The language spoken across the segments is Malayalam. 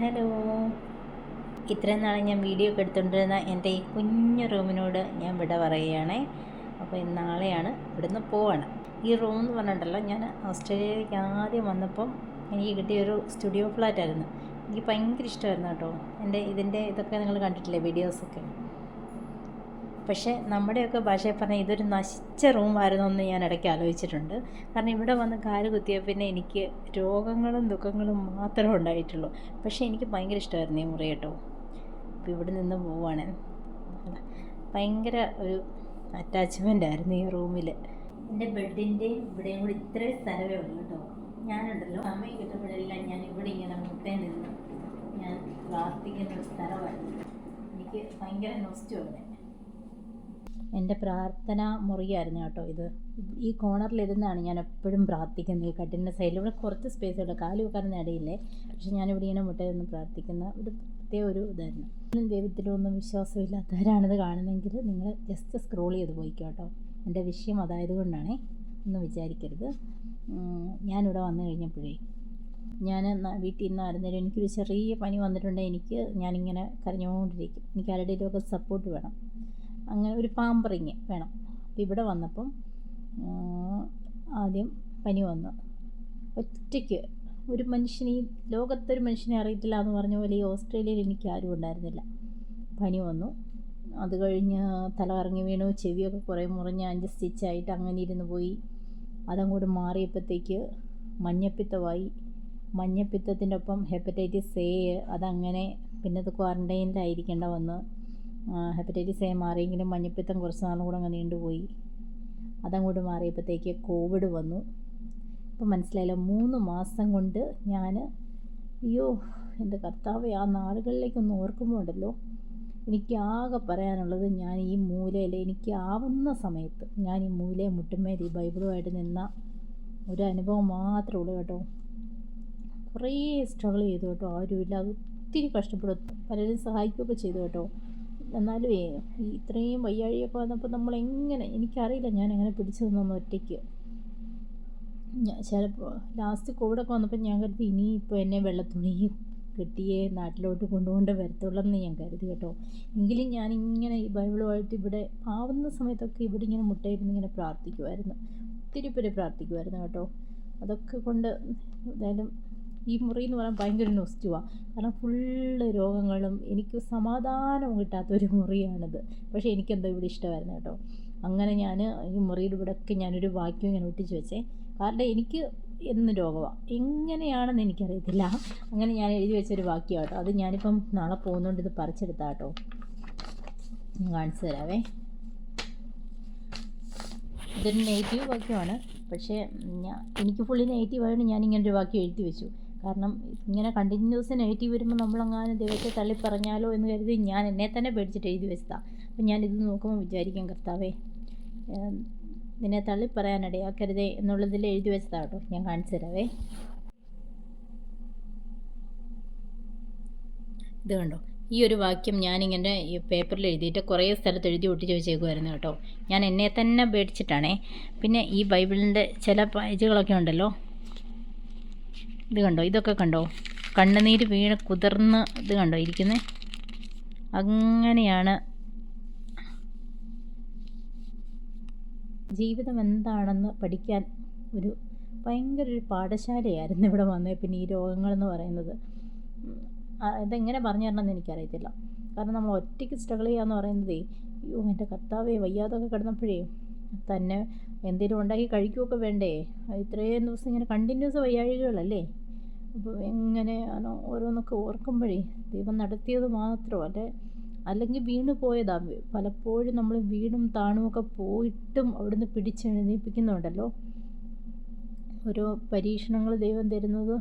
ഹലോ. ഇത്രയും നാളെ ഞാൻ വീഡിയോ ഒക്കെ എടുത്തുകൊണ്ടിരുന്ന എന്റെ ഈ കുഞ്ഞു റൂമിനോട് ഞാൻ വിട പറയുകയാണേ. അപ്പോൾ നാളെയാണ് ഇവിടുന്ന് പോവാണ്. ഈ റൂം എന്ന് പറഞ്ഞിട്ടുണ്ടല്ലോ ഞാൻ ഓസ്ട്രേലിയയിലേക്ക് ആദ്യം വന്നപ്പം എനിക്ക് കിട്ടിയൊരു സ്റ്റുഡിയോ ഫ്ലാറ്റായിരുന്നു. എനിക്ക് ഭയങ്കര ഇഷ്ടമായിരുന്നു കേട്ടോ. എന്റെ ഇതിന്റെ ഇതൊക്കെ നിങ്ങൾ കണ്ടിട്ടില്ലേ വീഡിയോസൊക്കെ? പക്ഷേ നമ്മുടെയൊക്കെ ഭാഷയിൽ പറഞ്ഞാൽ ഇതൊരു നശിച്ച റൂമായിരുന്നു എന്ന് ഞാൻ ഇടയ്ക്ക് ആലോചിച്ചിട്ടുണ്ട്. കാരണം ഇവിടെ വന്ന് കാൽ കുത്തിയ പിന്നെ എനിക്ക് രോഗങ്ങളും ദുഃഖങ്ങളും മാത്രമേ ഉണ്ടായിട്ടുള്ളൂ. പക്ഷേ എനിക്ക് ഭയങ്കര ഇഷ്ടമായിരുന്നു ഈ മുറി കേട്ടോ. അപ്പോൾ ഇവിടെ നിന്ന് പോവാണ് ഭയങ്കര ഒരു അറ്റാച്ച്മെന്റ് ആയിരുന്നു ഈ റൂമിൽ എന്റെ ബെഡിന്റെയും ഇവിടെയും കൂടി ഇത്രയും സ്ഥലമേ ഉള്ളൂ കേട്ടോ. ഞാനുണ്ടല്ലോ. സമയം കിട്ടുമ്പോഴെല്ലാം ഞാൻ ഇവിടെ ഇങ്ങനെ മുട്ടേ നിന്ന് ഞാൻ പ്രാർത്ഥിക്കുന്ന ഒരു സ്ഥലമായിരുന്നു. എനിക്ക് ഭയങ്കര നൊസ്റ്റു അവിടെ എന്റെ പ്രാർത്ഥന മുറിയായിരുന്നു കേട്ടോ ഇത്. ഈ കോണറിലിരുന്നാണ് ഞാൻ എപ്പോഴും പ്രാർത്ഥിക്കുന്നത്. ഈ കട്ടിന്റെ സൈഡിൽ ഇവിടെ കുറച്ച് സ്പേസ് ഉണ്ട് കാൽ വെക്കാനൊന്നും ഇടയില്ലേ? പക്ഷെ ഞാനിവിടെ ഇങ്ങനെ മുട്ടയിൽ പ്രാർത്ഥിക്കുന്ന ഒരു പ്രത്യേക ഒരു ഇതായിരുന്നു. ഒന്നും ദൈവത്തിലൊന്നും വിശ്വാസമില്ലാത്തവരാണിത് കാണുന്നതെങ്കിൽ നിങ്ങൾ ജസ്റ്റ് സ്ക്രോൾ ചെയ്ത് പോയിക്കോ കേട്ടോ. എന്റെ വിഷയം അതായത് കൊണ്ടാണേ. ഒന്നും വിചാരിക്കരുത്. ഞാനിവിടെ വന്നു കഴിഞ്ഞപ്പോഴേ ഞാൻ വീട്ടിൽ നിന്ന് നിന്നായിരുന്നേലും എനിക്കൊരു ചെറിയ പനി വന്നിട്ടുണ്ടെങ്കിൽ എനിക്ക് ഞാനിങ്ങനെ കരഞ്ഞുകൊണ്ടിരിക്കും. എനിക്ക് ആരുടെയൊക്കെ സപ്പോർട്ട് വേണം. അങ്ങനെ ഒരു പാമ്പറിങ് വേണം. അപ്പോൾ ഇവിടെ വന്നപ്പം ആദ്യം പനി വന്നു. ഒറ്റയ്ക്ക് ഒരു മനുഷ്യനെ ഈ ലോകത്തൊരു മനുഷ്യനെ അറിയത്തില്ല എന്ന് പറഞ്ഞ പോലെ ഈ ഓസ്ട്രേലിയയിൽ എനിക്ക് ആരും ഉണ്ടായിരുന്നില്ല. പനി വന്നു. അത് കഴിഞ്ഞ് തല കറങ്ങി വീണു ചെവിയൊക്കെ കുറേ മുറിഞ്ഞ് അഞ്ച് സ്റ്റിച്ചായിട്ട് അങ്ങനെ ഇരുന്ന് പോയി. അതങ്ങോട്ട് മാറിയപ്പോഴത്തേക്ക് മഞ്ഞപ്പിത്തമായി. മഞ്ഞപ്പിത്തത്തിന്റെ ഒപ്പം ഹെപ്പറ്റൈറ്റിസ് എ അതങ്ങനെ പിന്നെ അത് ക്വാറന്റൈനിലായിരിക്കേണ്ട വന്ന്. ഹെപ്പറ്റൈറ്റിസ് എ മാറിയെങ്കിലും മഞ്ഞപ്പിത്തം കുറച്ച് നാളും കൂടെ അങ്ങ് നീണ്ടുപോയി. അതങ്ങോട്ട് മാറിയപ്പോഴത്തേക്ക് കോവിഡ് വന്നു. ഇപ്പം മനസ്സിലായില്ല മൂന്ന് മാസം കൊണ്ട് ഞാൻ അയ്യോ എന്റെ കർത്താവ് ആ നാളുകളിലേക്കൊന്ന് ഓർക്കുമ്പോൾ ഉണ്ടല്ലോ. എനിക്ക് ആകെ പറയാനുള്ളത് ഞാൻ ഈ മൂലയിൽ എനിക്ക് ആവുന്ന സമയത്ത് ഞാൻ ഈ മൂലയെ മുട്ടുമേൽ ഈ ബൈബിളുമായിട്ട് നിന്ന ഒരു അനുഭവം മാത്രമേ ഉള്ളൂ കേട്ടോ. കുറേ സ്ട്രഗിൾ ചെയ്തു കേട്ടോ ആരുമില്ല. അത് ഒത്തിരി കഷ്ടപ്പെടും പലരും സഹായിക്കുകയൊക്കെ ചെയ്തു കേട്ടോ. എന്നാലും ഇത്രയും വയ്യാഴിയൊക്കെ വന്നപ്പോൾ നമ്മൾ എങ്ങനെ എനിക്കറിയില്ല ഞാൻ എങ്ങനെ പിടിച്ചു നിന്നൊന്ന് ഒറ്റയ്ക്ക്. ഞാൻ ചിലപ്പോൾ ലാസ്റ്റ് കോവിഡൊക്കെ വന്നപ്പോൾ ഞാൻ കരുതി ഇനിയിപ്പോൾ എന്നെ വെള്ളത്തുണി കെട്ടിയേ നാട്ടിലോട്ട് കൊണ്ടുകൊണ്ട് വരത്തുള്ളെന്ന് ഞാൻ കരുതി കേട്ടോ. എങ്കിലും ഞാനിങ്ങനെ ഈ ബൈബിളുമായിട്ട് ഇവിടെ ആവുന്ന സമയത്തൊക്കെ ഇവിടെ ഇങ്ങനെ മുട്ടയിരുന്ന് ഇങ്ങനെ പ്രാർത്ഥിക്കുമായിരുന്നു ഒത്തിരി പേര് പ്രാർത്ഥിക്കുമായിരുന്നു കേട്ടോ. അതൊക്കെ കൊണ്ട് എന്തായാലും ഈ മുറി എന്ന് പറയാൻ ഭയങ്കര നൊസ്റ്റുവാണ് കാരണം ഫുള്ള് രോഗങ്ങളും എനിക്ക് സമാധാനം കിട്ടാത്തൊരു മുറിയാണിത്. പക്ഷേ എനിക്കെന്തോ ഇവിടെ ഇഷ്ടമായിരുന്നു കേട്ടോ. അങ്ങനെ ഞാൻ ഈ മുറിയുടെ ഇവിടെയൊക്കെ ഞാനൊരു വാക്യം ഇങ്ങനെ ഒട്ടിച്ച് വെച്ചേ. കാരണം എനിക്ക് എന്ന് രോഗമാണ് എങ്ങനെയാണെന്ന് എനിക്കറിയത്തില്ല. അങ്ങനെ ഞാൻ എഴുതി വെച്ചൊരു വാക്യം കേട്ടോ. അത് ഞാനിപ്പം നാളെ പോകുന്നതുകൊണ്ട് ഇത് പറിച്ചെടുത്താ കേട്ടോ. കാണിച്ചു തരാവേ. ഇതൊരു നെഗറ്റീവ് വാക്യമാണ്. പക്ഷേ ഞാൻ എനിക്ക് ഫുള്ളി നെഗറ്റീവ് ആയതുകൊണ്ട് ഞാൻ ഇങ്ങനെ ഒരു വാക്യം എഴുതി വെച്ചു. കാരണം ഇങ്ങനെ കണ്ടിന്യൂസ് നെഗറ്റീവ് വരുമ്പോൾ നമ്മളങ്ങനെ ദൈവത്തെ തള്ളിപ്പറഞ്ഞാലോ എന്ന് കരുതി ഞാൻ എന്നെ തന്നെ പേടിച്ചിട്ട് എഴുതി വെച്ചതാണ് അപ്പം ഞാനിത് നോക്കുമ്പോൾ വിചാരിക്കും കർത്താവേ നിന്നെ തള്ളിപ്പറയാനിടയാക്കരുതേ എന്നുള്ളതിൽ എഴുതി വെച്ചതാണ് കേട്ടോ. ഞാൻ കാണിച്ചു തരാവേ. ഇത് കണ്ടോ? ഈ ഒരു വാക്യം ഞാനിങ്ങനെ ഈ പേപ്പറിൽ എഴുതിയിട്ട് കുറേ സ്ഥലത്ത് എഴുതി ഒട്ടിച്ച് വെച്ചേക്കുമായിരുന്നു കേട്ടോ. ഞാൻ എന്നെ തന്നെ പേടിച്ചിട്ടാണേ. പിന്നെ ഈ ബൈബിളിന്റെ ചില പേജുകളൊക്കെ ഉണ്ടല്ലോ ഇത് കണ്ടോ? ഇതൊക്കെ കണ്ടോ? കണ്ണുനീര് വീണ് കുതിർന്ന് ഇത് കണ്ടോ? ഇരിക്കുന്നത് അങ്ങനെയാണ്. ജീവിതം എന്താണെന്ന് പഠിക്കാൻ ഒരു ഭയങ്കര ഒരു പാഠശാലയായിരുന്നു ഇവിടെ വന്നത്. പിന്നെ ഈ രോഗങ്ങളെന്ന് പറയുന്നത്. ഇതെങ്ങനെ പറഞ്ഞു തരണമെന്ന് എനിക്കറിയത്തില്ല. കാരണം നമ്മൾ ഒറ്റയ്ക്ക് സ്ട്രഗിൾ ചെയ്യാന്ന് പറയുന്നതേ അയ്യോ എന്റെ കർത്താവേ വയ്യാതൊക്കെ കിടന്നപ്പോഴേ തന്നെ എന്തെങ്കിലും ഉണ്ടാക്കി കഴിക്കുകയൊക്കെ വേണ്ടേ? ഇത്രയും ദിവസം ഇങ്ങനെ കണ്ടിന്യൂസ് വയ്യാഴികളല്ലേ അപ്പോൾ എങ്ങനെയാണോ ഓരോന്നൊക്കെ ഓർക്കുമ്പോഴേ ദൈവം നടത്തിയത് മാത്രമല്ലേ അല്ലെങ്കിൽ വീണ് പോയതാ. പലപ്പോഴും നമ്മൾ വീണും താണുമൊക്കെ പോയിട്ടും അവിടുന്ന് പിടിച്ചെഴുന്നേൽപ്പിക്കുന്നുണ്ടല്ലോ. ഓരോ പരീക്ഷണങ്ങൾ ദൈവം തരുന്നത്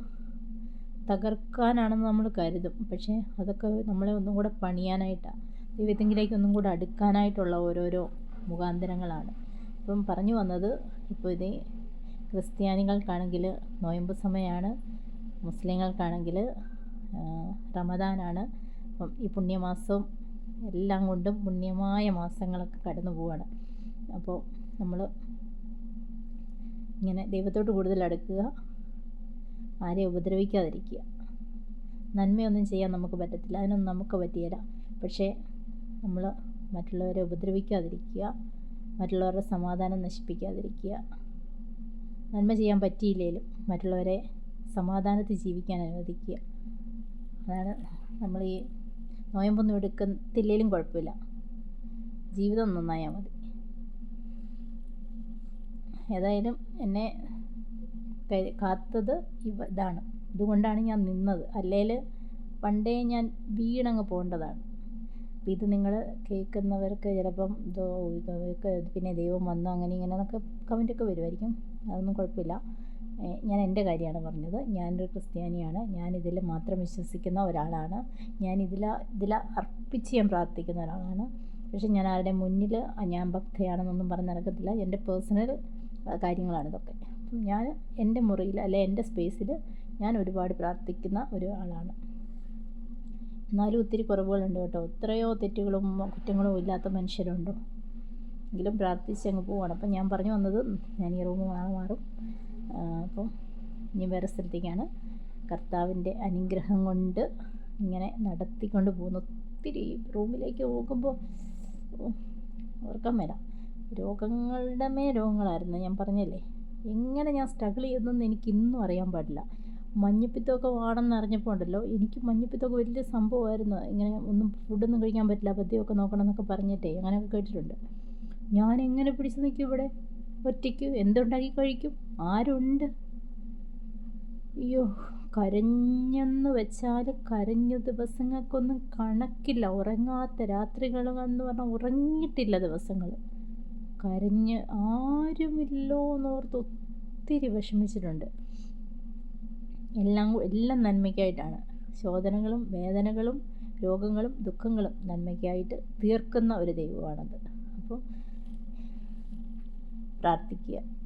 തകർക്കാനാണെന്ന് നമ്മൾ കരുതും. പക്ഷേ അതൊക്കെ നമ്മളെ ഒന്നും കൂടെ പണിയാനായിട്ടാണ് ദൈവത്തെങ്കിലേക്ക് ഒന്നും കൂടെ അടുക്കാനായിട്ടുള്ള ഓരോരോ മുഖാന്തരങ്ങളാണ്. ഇപ്പം പറഞ്ഞു വന്നത് ഇപ്പോൾ ഇതേ ക്രിസ്ത്യാനികൾക്കാണെങ്കിൽ നോയമ്പ് സമയമാണ്. മുസ്ലിങ്ങൾക്കാണെങ്കിൽ റമദാനാണ്. അപ്പം ഈ പുണ്യമാസവും എല്ലാം കൊണ്ടും പുണ്യമായ മാസങ്ങളൊക്കെ കടന്നു പോവാണ്. അപ്പോൾ നമ്മൾ ഇങ്ങനെ ദൈവത്തോട് കൂടുതൽ അടുക്കുക ആരെയും ഉപദ്രവിക്കാതിരിക്കുക. നന്മയൊന്നും ചെയ്യാൻ നമുക്ക് പറ്റത്തില്ല. അതിനൊന്നും നമുക്ക് പറ്റിയില്ല പക്ഷേ നമ്മൾ മറ്റുള്ളവരെ ഉപദ്രവിക്കാതിരിക്കുക മറ്റുള്ളവരുടെ സമാധാനം നശിപ്പിക്കാതിരിക്കുക. നന്മ ചെയ്യാൻ പറ്റിയില്ലെങ്കിലും മറ്റുള്ളവരെ സമാധാനത്തിൽ ജീവിക്കാൻ അനുവദിക്കുക. അതാണ് നമ്മൾ ഈ നോയമ്പൊന്നും എടുക്കത്തില്ലെങ്കിലും കുഴപ്പമില്ല. ജീവിതം നന്നായാൽ മതി. ഏതായാലും എന്നെ കാത്തത് ഇവ ഇതാണ്. ഇതുകൊണ്ടാണ് ഞാൻ നിന്നത്. അല്ലെങ്കിൽ പണ്ടേ ഞാൻ വീണങ്ങ് പോകേണ്ടതാണ്. അപ്പം ഇത് നിങ്ങൾ കേൾക്കുന്നവർക്ക് ചിലപ്പം ഇതോ ഇതൊക്കെ പിന്നെ ദൈവം വന്നു അങ്ങനെ ഇങ്ങനെ എന്നൊക്കെ കമന്റൊക്കെ വരുമായിരിക്കും. അതൊന്നും കുഴപ്പമില്ല. ഞാൻ എന്റെ കാര്യമാണ് പറഞ്ഞത്. ഞാനൊരു ക്രിസ്ത്യാനിയാണ്. ഞാൻ മാത്രം വിശ്വസിക്കുന്ന ഒരാളാണ്. ഞാൻ ഇതിൽ ഇതിൽ അർപ്പിച്ച് ഞാൻ പ്രാർത്ഥിക്കുന്ന ഒരാളാണ്. പക്ഷേ ഞാൻ ആരുടെ മുന്നിൽ ഞാൻ ഭക്തയാണെന്നൊന്നും പറഞ്ഞ് നടക്കത്തില്ല. എന്റെ പേഴ്സണൽ കാര്യങ്ങളാണ് ഇതൊക്കെ. അപ്പം ഞാൻ എന്റെ മുറിയിൽ അല്ലെ എന്റെ സ്പേസിൽ ഞാൻ ഒരുപാട് പ്രാർത്ഥിക്കുന്ന ഒരു ആളാണ് എന്നാലും ഒത്തിരി കുറവുകളുണ്ട് കേട്ടോ. എത്രയോ തെറ്റുകളും കുറ്റങ്ങളും ഇല്ലാത്ത മനുഷ്യരുണ്ടോ? എങ്കിലും പ്രാർത്ഥിച്ച് അങ്ങ് പോവാണ്. അപ്പം ഞാൻ പറഞ്ഞു വന്നത് ഞാൻ ഈ റൂം മാറും. ആ, അപ്പം ഇനി വേറെ സ്ഥലത്തേക്കാണ്. കർത്താവിന്റെ അനുഗ്രഹം കൊണ്ട് ഇങ്ങനെ നടത്തിക്കൊണ്ട് പോകുന്നു. ഒത്തിരി റൂമിലേക്ക് പോകുമ്പോൾ ഓർക്കാൻ വരാം. രോഗങ്ങളുടെ മേ രോഗങ്ങളായിരുന്നു ഞാൻ പറഞ്ഞല്ലേ? എങ്ങനെ ഞാൻ സ്ട്രഗിൾ ചെയ്യുന്നതെന്ന് എനിക്ക് ഇന്നും അറിയാൻ പാടില്ല. മഞ്ഞപ്പിത്തമൊക്കെ ആണെന്ന് അറിഞ്ഞപ്പോൾ ഉണ്ടല്ലോ എനിക്ക് മഞ്ഞപ്പിത്തമൊക്കെ വലിയ സംഭവമായിരുന്നു. ഇങ്ങനെ ഒന്നും ഫുഡൊന്നും കഴിക്കാൻ പറ്റില്ല പദ്യമൊക്കെ നോക്കണം എന്നൊക്കെ പറഞ്ഞിട്ടേ അങ്ങനെയൊക്കെ കേട്ടിട്ടുണ്ട്. ഞാൻ എങ്ങനെ പിടിച്ച് നിൽക്കും ഇവിടെ? ഒറ്റയ്ക്ക് എന്തുണ്ടാക്കി കഴിക്കും? ആരുണ്ട്? അയ്യോ കരഞ്ഞെന്ന് വെച്ചാൽ കരഞ്ഞ ദിവസങ്ങൾക്കൊന്നും കണക്കില്ല. ഉറങ്ങാത്ത രാത്രികൾ എന്ന് പറഞ്ഞാൽ ഉറങ്ങിയിട്ടില്ല ദിവസങ്ങൾ കരഞ്ഞ് ആരുമില്ലോ എന്നോർത്ത് ഒത്തിരി വിഷമിച്ചിട്ടുണ്ട്. എല്ലാം എല്ലാം നന്മയ്ക്കായിട്ടാണ്. ശോധനകളും വേദനകളും രോഗങ്ങളും ദുഃഖങ്ങളും നന്മയ്ക്കായിട്ട് തീർക്കുന്ന ഒരു ദൈവമാണത്. അപ്പോൾ പ്രാർത്ഥിക്കുക.